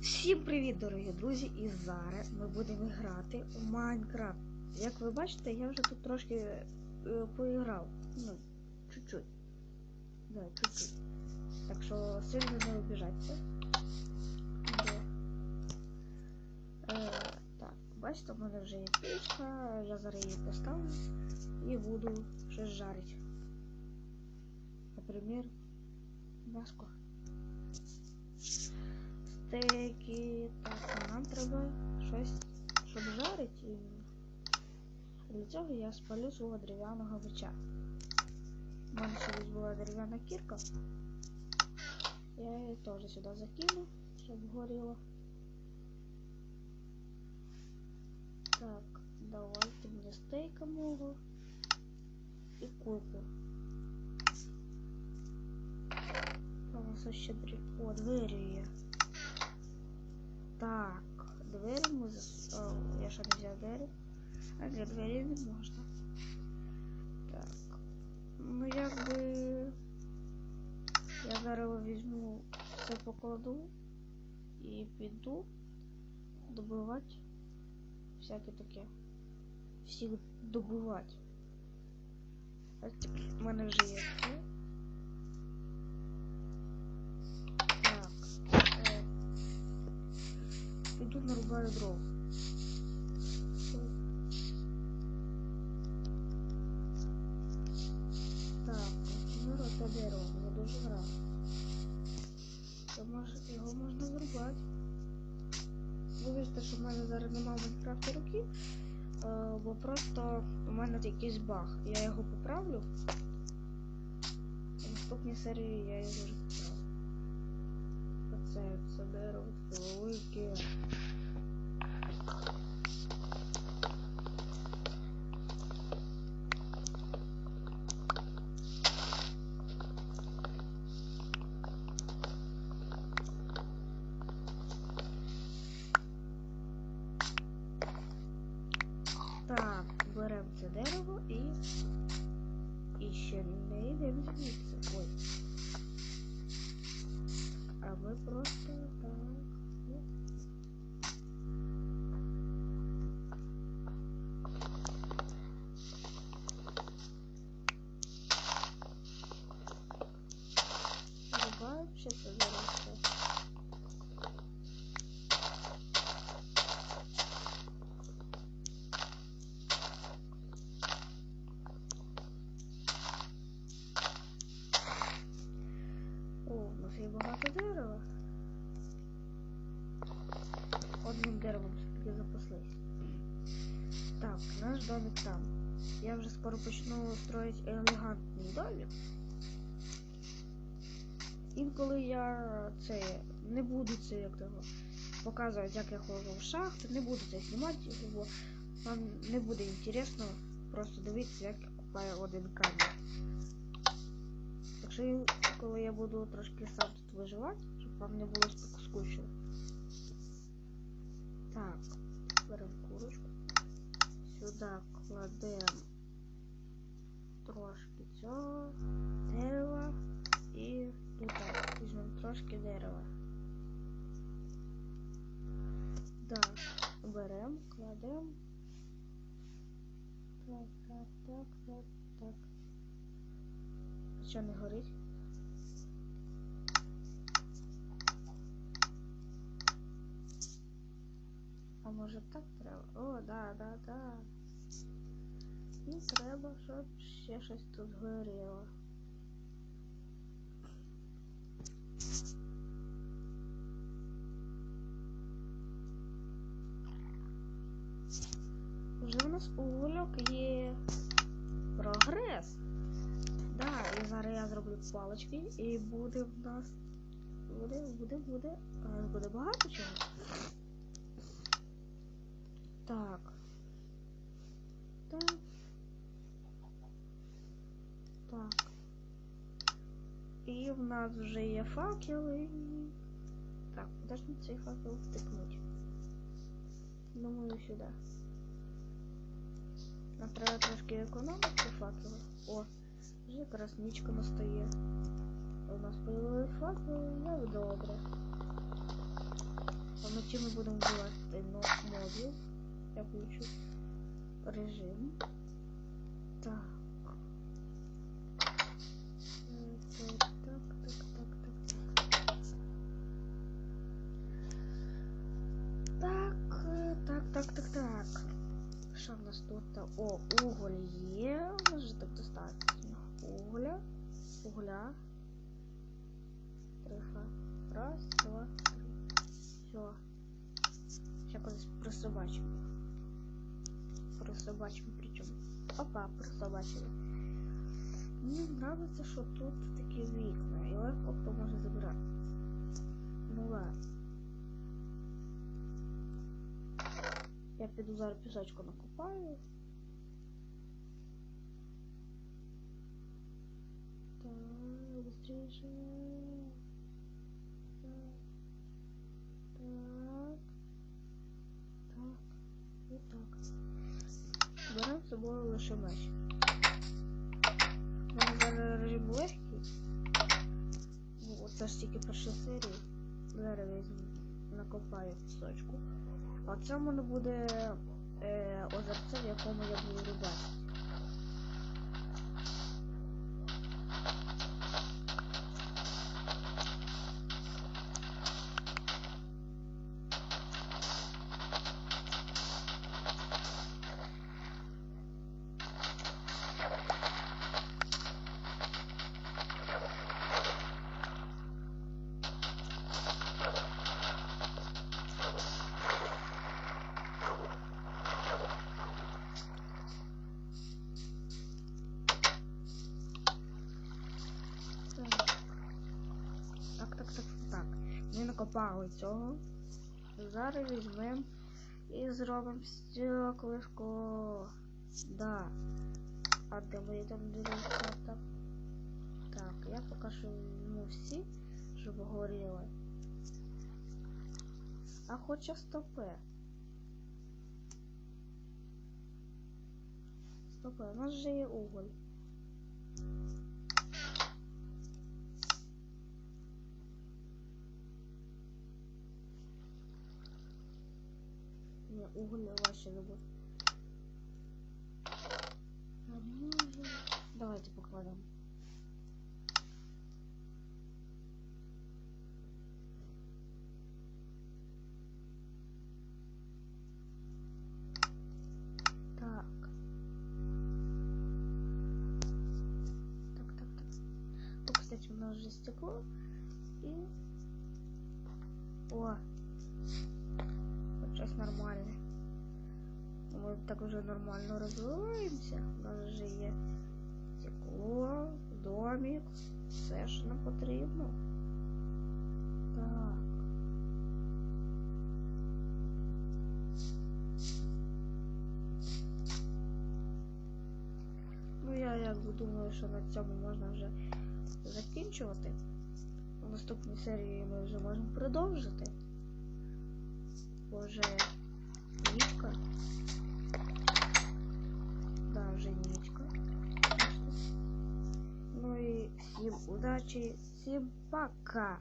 Всім привіт, дорогі друзі! І зараз ми будемо грати у Майнкрафт. Як ви бачите, я вже тут трошки е, поіграв. Ну, чуть-чуть. Да, чуть-чуть. Так що сильно не обіжаться. Е, так, бачите, в мене вже є пічка, я зараз її поставлю і буду щось жарити. Наприклад, м'яско стейки. Так, а нам треба щось, щоб жарити. І для цього я спалю свого дерев'яного бича. У мене колись була дерев'яна кірка. Я її теж сюди закину, щоб горіло. Так, давайте мені стейка мого і курку. У нас ще двері. О, двері є. Так, двері ми зас... О, я ще не взяв двері. А для двері не можна. Так. Ну якби я зараз візьму все покладу і піду добивати всяке таке. Всіх добивати. У мене вже є. Піду нарубаю дров. Так, ну це дерево, мені дуже нравится. То його можна зрубати. Вибачте, що в мене зараз немає в руки, бо просто у мене якийсь баг. Я його поправлю. В наступній серії я його вже поправлю. Оце це дерево таке велике. Так, деревом все-таки запаслись. Так, наш домик там. Я вже скоро почну строїти елегантний домик. Інколи я це не буду це як того показувати, як я ходжу в шахту, не буду це знімати, бо вам не буде інтересно просто дивитися, як я купаю один камінь. Так що коли я буду трошки сам тут виживати, щоб вам не було скучно. Так, беремо курочку. Сюди кладемо трошки цього дерева і тут візьмемо трошки дерева. Так, беремо, кладемо. Так, так, так, так, так. Що не горить? Може так треба? О, да, да, да. І треба, щоб ще щось тут горіло. Вже у нас у є прогрес. Да, і зараз я зроблю палочки і буде в нас. Буде, буде, буде. А, буде багато чого. Так. Так. Так. І в нас вже є факели. Так, куди ж мені цей факел втикнуть? Думаю, сюди. Нам треба трошки економити факели. О, вже якраз нічка настає. У нас появилась факел, як добре. Потім ми будемо вбивати но- мобів. Я включу режим. Так. Так, так, так, так, так. Так, так, так, так, так. Що в нас тут? О, уголь є. Вже так достатньо. Угля. Угля. Тихо. Раз, два, три. Все. Ще колись присобачимо. Присобачимо причому. Опа, присобачили. Мені подобається, що тут такі вікна. І легко хто може забирати. Ну ладно. Я піду зараз пісочку накопаю. Так, быстріше. Так. Так. Так. І так. Беремо з собою лише меч. У мене зараз режим легкий. Це ж тільки перша серія. Зараз візьму, накопаю пісочку. А це в мене буде е, озерце, в якому я буду рибати. Ми накопали цього. Зараз візьмемо і зробимо стеклишко. Да. А де мої там дивіться? Так. Я що візьму всі, щоб горіли. А хоча стопе. Стопе, у нас же є уголь. Не, уголь вообще забыл. Давайте покладем. Так. Так, так, так. Тут, кстати, у нас уже стекло. И... О! Так вже нормально розвиваємося. У нас вже є стекло, домик, все, що нам потрібно. Так. Ну я якби думаю, що на цьому можна вже закінчувати. У наступній серії ми вже можемо продовжити. Бо удачі, всім пока!